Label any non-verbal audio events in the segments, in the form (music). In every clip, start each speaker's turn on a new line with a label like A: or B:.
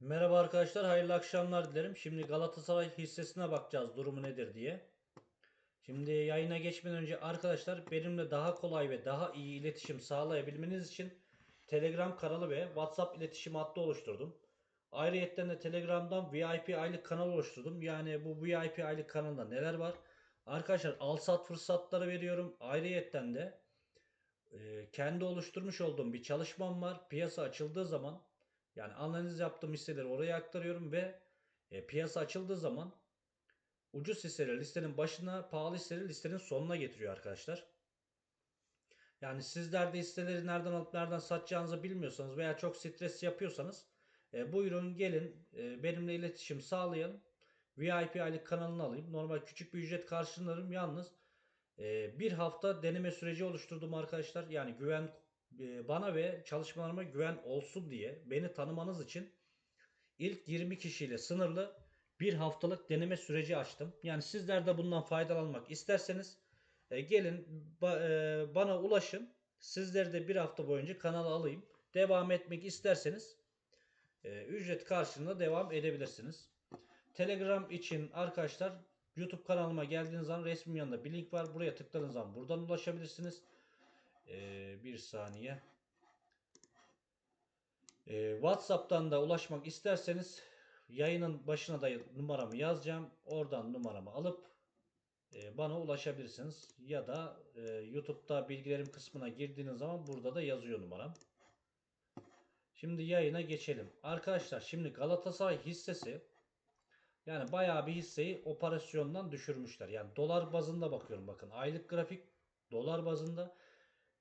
A: Merhaba arkadaşlar, hayırlı akşamlar dilerim. Şimdi Galatasaray hissesine bakacağız durumu nedir diye. Şimdi yayına geçmeden önce arkadaşlar benimle daha kolay ve daha iyi iletişim sağlayabilmeniz için Telegram kanalı ve WhatsApp iletişim hattı oluşturdum. Ayrıyetten de Telegram'dan VIP aylık kanal oluşturdum. Yani bu VIP aylık kanalda neler var? Arkadaşlar al sat fırsatları veriyorum. Ayrıyetten de e, kendi oluşturmuş olduğum bir çalışmam var. Piyasa açıldığı zaman yani analiz yaptığım hisseleri oraya aktarıyorum ve e, piyasa açıldığı zaman ucuz hisseleri listenin başına, pahalı hisseleri listenin sonuna getiriyor arkadaşlar. Yani sizler de hisseleri nereden alıp nereden satacağınızı bilmiyorsanız veya çok stres yapıyorsanız e, buyurun gelin e, benimle iletişim sağlayalım. VIP aylık kanalını alayım. Normal küçük bir ücret karşılarım. Yalnız e, bir hafta deneme süreci oluşturdum arkadaşlar. Yani güven bana ve çalışmalarıma güven olsun diye beni tanımanız için ilk 20 kişiyle sınırlı bir haftalık deneme süreci açtım. Yani sizler de bundan faydalanmak isterseniz e, gelin e, bana ulaşın. Sizleri de bir hafta boyunca kanala alayım. Devam etmek isterseniz e, ücret karşılığında devam edebilirsiniz. Telegram için arkadaşlar YouTube kanalıma geldiğiniz zaman resmin yanında bir link var. Buraya tıkladığınız zaman buradan ulaşabilirsiniz. Ee, bir saniye. Ee, WhatsApp'tan da ulaşmak isterseniz yayının başına da numaramı yazacağım. Oradan numaramı alıp e, bana ulaşabilirsiniz. Ya da e, YouTube'da bilgilerim kısmına girdiğiniz zaman burada da yazıyor numaram. Şimdi yayına geçelim. Arkadaşlar şimdi Galatasaray hissesi yani bayağı bir hisseyi operasyondan düşürmüşler. Yani dolar bazında bakıyorum bakın. Aylık grafik dolar bazında.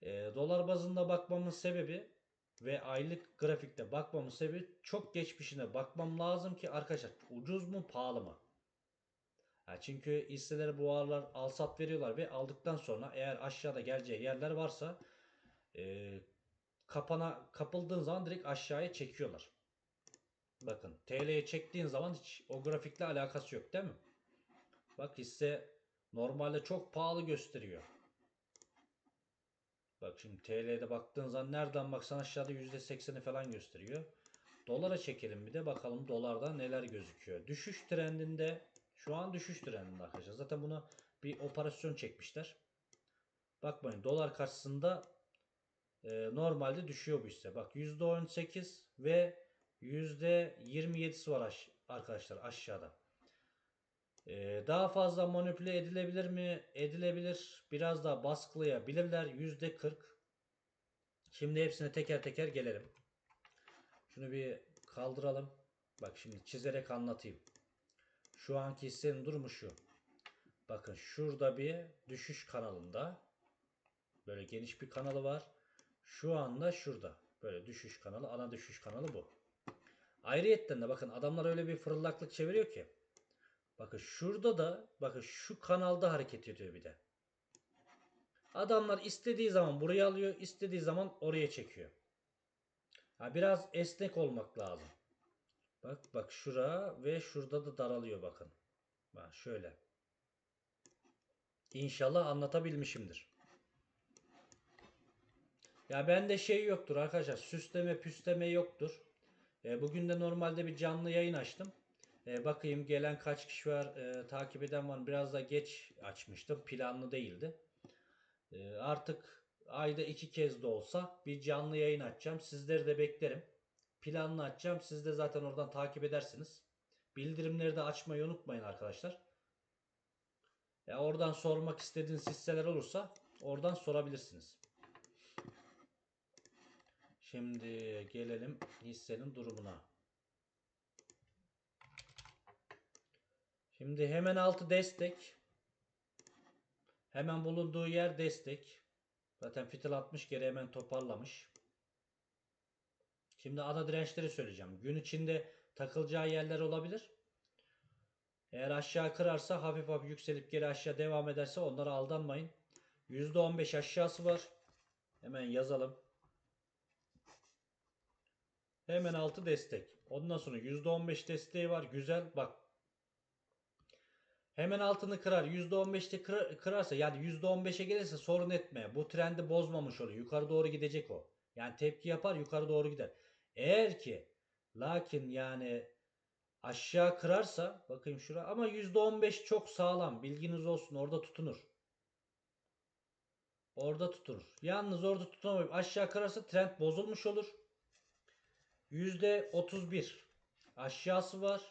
A: E, dolar bazında bakmamın sebebi ve aylık grafikte bakmamın sebebi çok geçmişine bakmam lazım ki arkadaşlar ucuz mu pahalı mı? Ha, çünkü hisseleri bu aralar al sat veriyorlar ve aldıktan sonra eğer aşağıda geleceği yerler varsa e, kapana kapıldığın zaman direkt aşağıya çekiyorlar. Bakın TL'ye çektiğin zaman hiç o grafikle alakası yok değil mi? Bak hisse normalde çok pahalı gösteriyor. Bak şimdi TL'de baktığın zaman nereden baksan aşağıda %80'i falan gösteriyor. Dolara çekelim bir de bakalım dolarda neler gözüküyor. Düşüş trendinde şu an düşüş trendinde arkadaşlar. Zaten buna bir operasyon çekmişler. Bakmayın dolar karşısında e, normalde düşüyor bu hisse. Bak %18 ve %27'si var aş- arkadaşlar aşağıda. Ee, daha fazla manipüle edilebilir mi? Edilebilir. Biraz daha baskılayabilirler. %40. Şimdi hepsine teker teker gelelim. Şunu bir kaldıralım. Bak şimdi çizerek anlatayım. Şu anki hissenin durumu şu. Bakın şurada bir düşüş kanalında. Böyle geniş bir kanalı var. Şu anda şurada. Böyle düşüş kanalı. Ana düşüş kanalı bu. Ayrıyetten de bakın adamlar öyle bir fırıldaklık çeviriyor ki. Bakın şurada da bakın şu kanalda hareket ediyor bir de. Adamlar istediği zaman buraya alıyor, istediği zaman oraya çekiyor. Ha biraz esnek olmak lazım. Bak bak şura ve şurada da daralıyor bakın. Bak şöyle. İnşallah anlatabilmişimdir. Ya bende şey yoktur arkadaşlar. Süsleme püsleme yoktur. E, bugün de normalde bir canlı yayın açtım. E, bakayım gelen kaç kişi var, e, takip eden var. Biraz da geç açmıştım. Planlı değildi. E, artık ayda iki kez de olsa bir canlı yayın açacağım. Sizleri de beklerim. Planlı açacağım. Siz de zaten oradan takip edersiniz. Bildirimleri de açmayı unutmayın arkadaşlar. Ya oradan sormak istediğiniz hisseler olursa oradan sorabilirsiniz. Şimdi gelelim hissenin durumuna. Şimdi hemen altı destek. Hemen bulunduğu yer destek. Zaten fitil 60 kere hemen toparlamış. Şimdi ana dirençleri söyleyeceğim. Gün içinde takılacağı yerler olabilir. Eğer aşağı kırarsa hafif hafif yükselip geri aşağı devam ederse onlara aldanmayın. %15 aşağısı var. Hemen yazalım. Hemen altı destek. Ondan sonra %15 desteği var. Güzel. Bak. Hemen altını kırar. %15'te kırar, kırarsa yani %15'e gelirse sorun etme. Bu trendi bozmamış oluyor. Yukarı doğru gidecek o. Yani tepki yapar yukarı doğru gider. Eğer ki Lakin yani aşağı kırarsa bakayım şura ama %15 çok sağlam. Bilginiz olsun. Orada tutunur. Orada tutunur. Yalnız orada tutunamayıp aşağı kırarsa trend bozulmuş olur. %31 aşağısı var.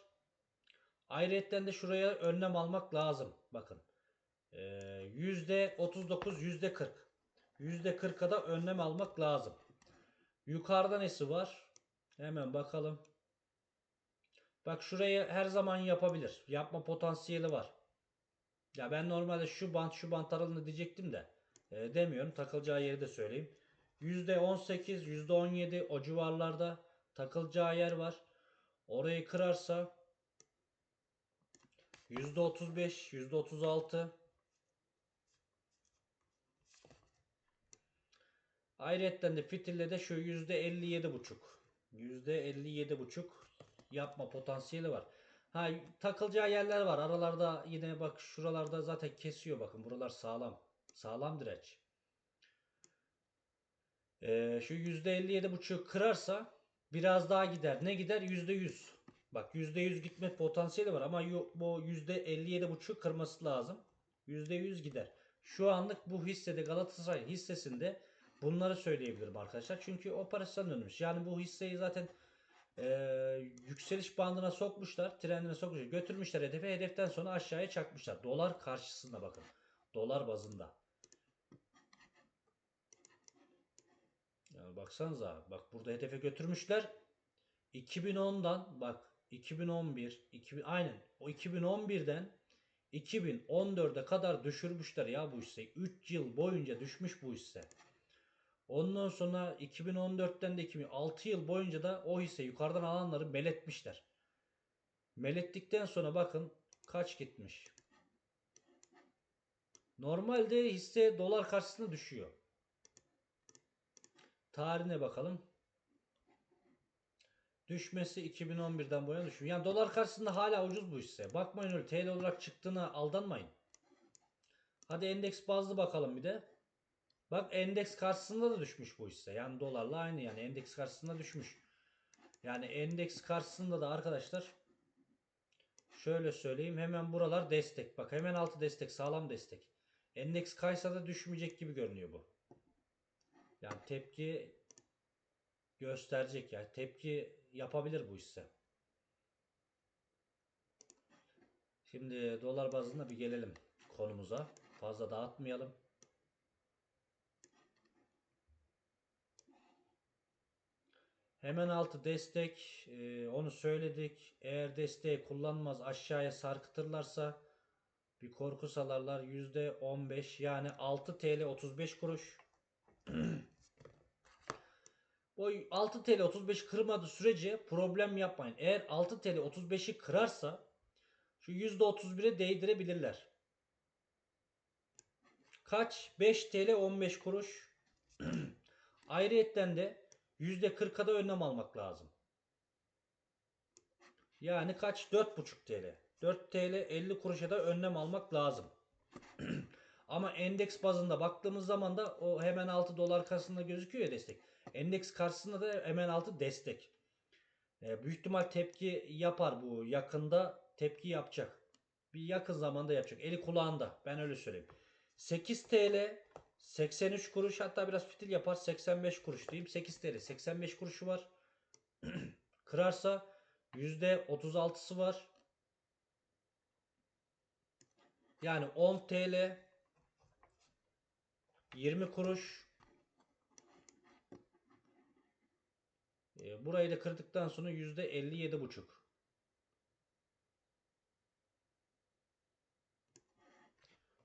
A: Ayrıyetten de şuraya önlem almak lazım. Bakın. Ee, %39 %40 %40'a da önlem almak lazım. Yukarıda nesi var? Hemen bakalım. Bak şurayı her zaman yapabilir. Yapma potansiyeli var. Ya ben normalde şu bant şu bant aralığında diyecektim de e, demiyorum. Takılacağı yeri de söyleyeyim. %18, %17 o civarlarda takılacağı yer var. Orayı kırarsa %35, %36 Ayrıca de fitille de şu %57,5 %57,5 yapma potansiyeli var. Ha takılacağı yerler var. Aralarda yine bak şuralarda zaten kesiyor bakın. Buralar sağlam. Sağlam direnç. Ee, şu %57,5 kırarsa biraz daha gider. Ne gider? %100. Bak %100 gitme potansiyeli var ama bu %57,5 kırması lazım. %100 gider. Şu anlık bu hissede Galatasaray hissesinde bunları söyleyebilirim arkadaşlar. Çünkü operasyon dönmüş. Yani bu hisseyi zaten e, yükseliş bandına sokmuşlar. Trendine sokmuşlar. Götürmüşler hedefe. Hedeften sonra aşağıya çakmışlar. Dolar karşısında bakın. Dolar bazında. Yani baksanıza. Bak burada hedefe götürmüşler. 2010'dan bak 2011 2000 aynen o 2011'den 2014'e kadar düşürmüşler ya bu hisseyi. 3 yıl boyunca düşmüş bu hisse. Ondan sonra 2014'ten de 2006 yıl boyunca da o hisse yukarıdan alanları meletmişler. Melettikten sonra bakın kaç gitmiş. Normalde hisse dolar karşısında düşüyor. Tarihine bakalım. Düşmesi 2011'den bu yana düşüyor. Yani dolar karşısında hala ucuz bu hisse. Bakmayın öyle TL olarak çıktığına aldanmayın. Hadi endeks bazlı bakalım bir de. Bak endeks karşısında da düşmüş bu hisse. Yani dolarla aynı yani endeks karşısında düşmüş. Yani endeks karşısında da arkadaşlar şöyle söyleyeyim hemen buralar destek. Bak hemen altı destek sağlam destek. Endeks kaysa da düşmeyecek gibi görünüyor bu. Yani tepki gösterecek yani tepki yapabilir bu hisse. Şimdi dolar bazında bir gelelim konumuza. Fazla dağıtmayalım. Hemen altı destek. Ee, onu söyledik. Eğer desteği kullanmaz aşağıya sarkıtırlarsa bir korku salarlar. %15 yani 6 TL 35 kuruş. (clears throat) O 6 TL 35 kırmadığı sürece problem yapmayın. Eğer 6 TL 35'i kırarsa şu %31'e değdirebilirler. Kaç? 5 TL 15 kuruş. (clears throat) Ayrıyetten de %40'a da önlem almak lazım. Yani kaç? 4,5 TL. 4 TL 50 kuruşa da önlem almak lazım. (clears throat) Ama endeks bazında baktığımız zaman da o hemen 6 dolar karşısında gözüküyor ya destek. Endeks karşısında da hemen altı destek. E, büyük ihtimal tepki yapar bu yakında tepki yapacak. Bir yakın zamanda yapacak. Eli kulağında. Ben öyle söyleyeyim. 8 TL 83 kuruş hatta biraz fitil yapar 85 kuruş diyeyim. 8 TL 85 kuruşu var. (clears throat) Kırarsa %36'sı var. Yani 10 TL 20 kuruş E, burayı da kırdıktan sonra %57,5.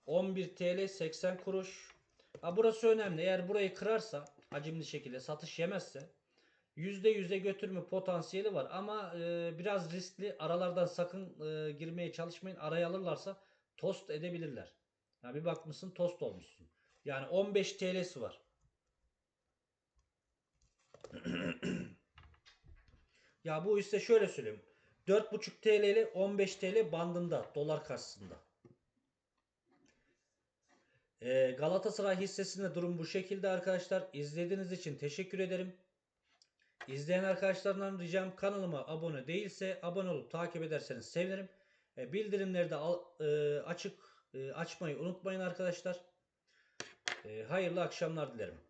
A: ...11 TL 80 kuruş. Ha burası önemli. Eğer burayı kırarsa... ...hacimli şekilde satış yemezse... %100'e götürme potansiyeli var. Ama e, biraz riskli. Aralardan sakın e, girmeye çalışmayın. Araya alırlarsa tost edebilirler. Yani bir bakmışsın tost olmuşsun. Yani 15 TL'si var. (clears throat) Ya bu ise şöyle söyleyeyim. 4.5 TL ile 15 TL bandında dolar karşısında. Ee, Galatasaray hissesinde durum bu şekilde arkadaşlar. İzlediğiniz için teşekkür ederim. İzleyen arkadaşlarımdan ricam kanalıma abone değilse abone olup takip ederseniz sevinirim. E, bildirimleri de al- e, açık e, açmayı unutmayın arkadaşlar. E, hayırlı akşamlar dilerim.